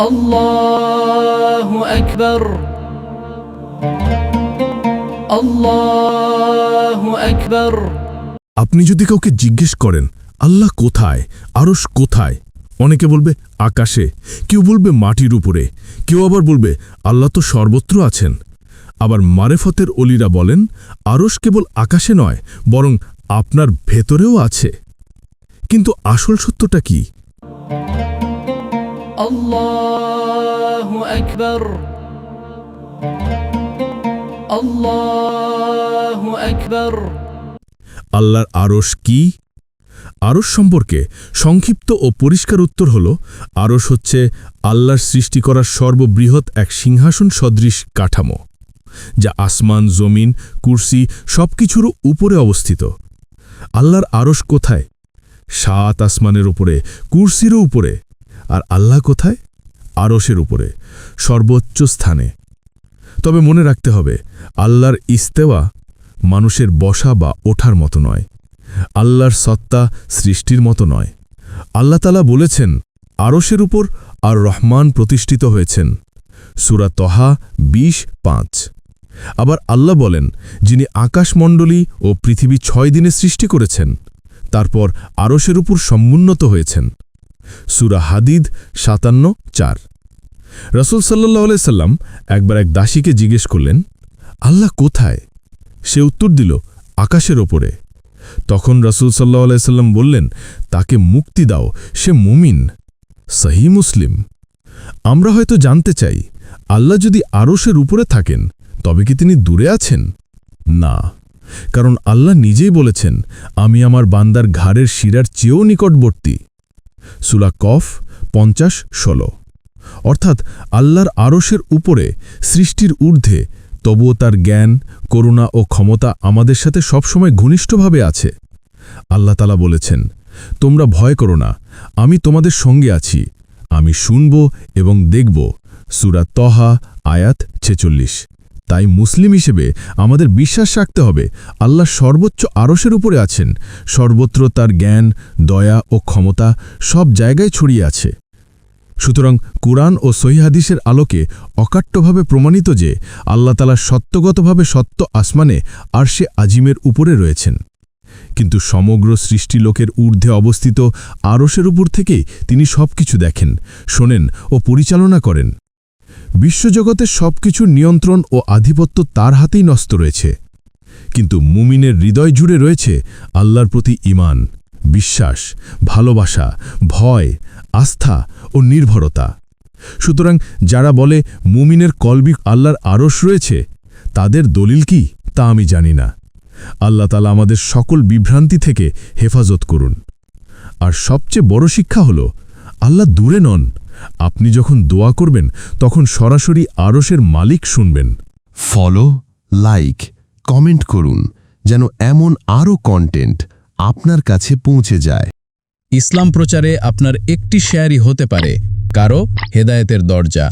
الله أكبر الله أكبر আপনি যদি কাউকে জিজ্ঞেস করেন আল্লাহ কোথায় আরস কোথায় অনেকে বলবে আকাশে কেউ বলবে মাটির উপরে কেউ আবার বলবে আল্লাহ তো সর্বত্র আছেন আবার মারেফতের অলিরা বলেন আরস কেবল আকাশে নয় বরং আপনার ভেতরেও আছে কিন্তু আসল সত্যটা কি الله أكبر الله أكبر আল্লাহর আরস কি আরস সম্পর্কে সংক্ষিপ্ত ও পরিষ্কার উত্তর হল আরস হচ্ছে আল্লাহর সৃষ্টি করার সর্ববৃহৎ এক সিংহাসন সদৃশ কাঠামো যা আসমান জমিন কুরসি সবকিছুরও উপরে অবস্থিত আল্লাহর আরস কোথায় সাত আসমানের উপরে কুরসিরও উপরে আর আল্লাহ কোথায়? আরসের উপরে, সর্বোচ্চ স্থানে। তবে মনে রাখতে হবে, আল্লাহর ইস্তেওয়া মানুষের বসা বা ওঠার মতো নয়। আল্লাহর সত্তা সৃষ্টির মতো নয়। আল্লাহ তালা বলেছেন, আরশের উপর আর রহমান প্রতিষ্ঠিত হয়েছেন। সুরা তহা বিশ পাঁচ। আবার আল্লাহ বলেন, যিনি আকাশমণ্ডলী ও পৃথিবী ছয় দিনে সৃষ্টি করেছেন, তারপর আরশের উপর সমুন্নত হয়েছেন। সুরা হাদিদ সাতান্ন, চার। রসুল সাল্লাহ সাল্লাম একবার এক দাসীকে জিজ্ঞেস করলেন, আল্লাহ কোথায়? সে উত্তর দিল, আকাশের ওপরে। তখন রসুল সাল্লাহ আলাইসাল্লাম বললেন, তাকে মুক্তি দাও, সে মুমিন। সহি মুসলিম, আমরা হয়তো জানতে চাই, আল্লাহ যদি আরশের উপরে থাকেন, তবে কি তিনি দূরে আছেন? না, কারণ আল্লাহ নিজেই বলেছেন, আমি আমার বান্দার ঘাড়ের শিরার চেয়েও নিকটবর্তী। সুলা কফ, পঞ্চাশ, ষোলো। অর্থাৎ আল্লাহর আরশের উপরে সৃষ্টির ঊর্ধ্বে তবুও তার জ্ঞান, করুণা ও ক্ষমতা আমাদের সাথে সবসময় ঘনিষ্ঠভাবে আছে। আল্লাহ তালা বলেছেন, তোমরা ভয় করো না, আমি তোমাদের সঙ্গে আছি। আমি শুনব এবং দেখব। সুরা তহা, আয়াত ছেচল্লিশ। তাই মুসলিম হিসেবে আমাদের বিশ্বাস রাখতে হবে, আল্লাহ সর্বোচ্চ আরশের উপরে আছেন, সর্বত্র তার জ্ঞান, দয়া ও ক্ষমতা সব জায়গায় ছড়িয়ে আছে। সুতরাং কুরআন ও সহিহাদিসের আলোকে অকাট্যভাবে প্রমাণিত যে আল্লাহতালা সত্যগতভাবে সত্য আসমানে আর সে আজিমের উপরে রয়েছেন। কিন্তু সমগ্র সৃষ্টি লোকের ঊর্ধ্বে অবস্থিত আরশের উপর থেকেই তিনি সবকিছু দেখেন, শোনেন ও পরিচালনা করেন। বিশ্বজগতের সবকিছুর নিয়ন্ত্রণ ও আধিপত্য তার হাতেই নষ্ট রয়েছে। কিন্তু মুমিনের হৃদয় জুড়ে রয়েছে আল্লাহর প্রতি ইমান বিশ্বাস, ভালোবাসা, ভয়, আস্থা ও নির্ভরতা। সুতরাং যারা বলে মুমিনের কলবি আল্লাহর আরশ রয়েছে, তাদের দলিল কি তা আমি জানি না। আল্লাহ তালা আমাদের সকল বিভ্রান্তি থেকে হেফাজত করুন। আর সবচেয়ে বড় শিক্ষা হল, আল্লাহ দূরে নন আপনি যখন দোয়া করবেন তখন সরাসরি আরসের মালিক শুনবেন। ফলো লাইক কমেন্ট করুন যেন এমন আরও কন্টেন্ট আপনার কাছে পৌঁছে যায়। ইসলাম প্রচারে আপনার একটি শেয়ারই হতে পারে কারও হেদায়েতের দরজা।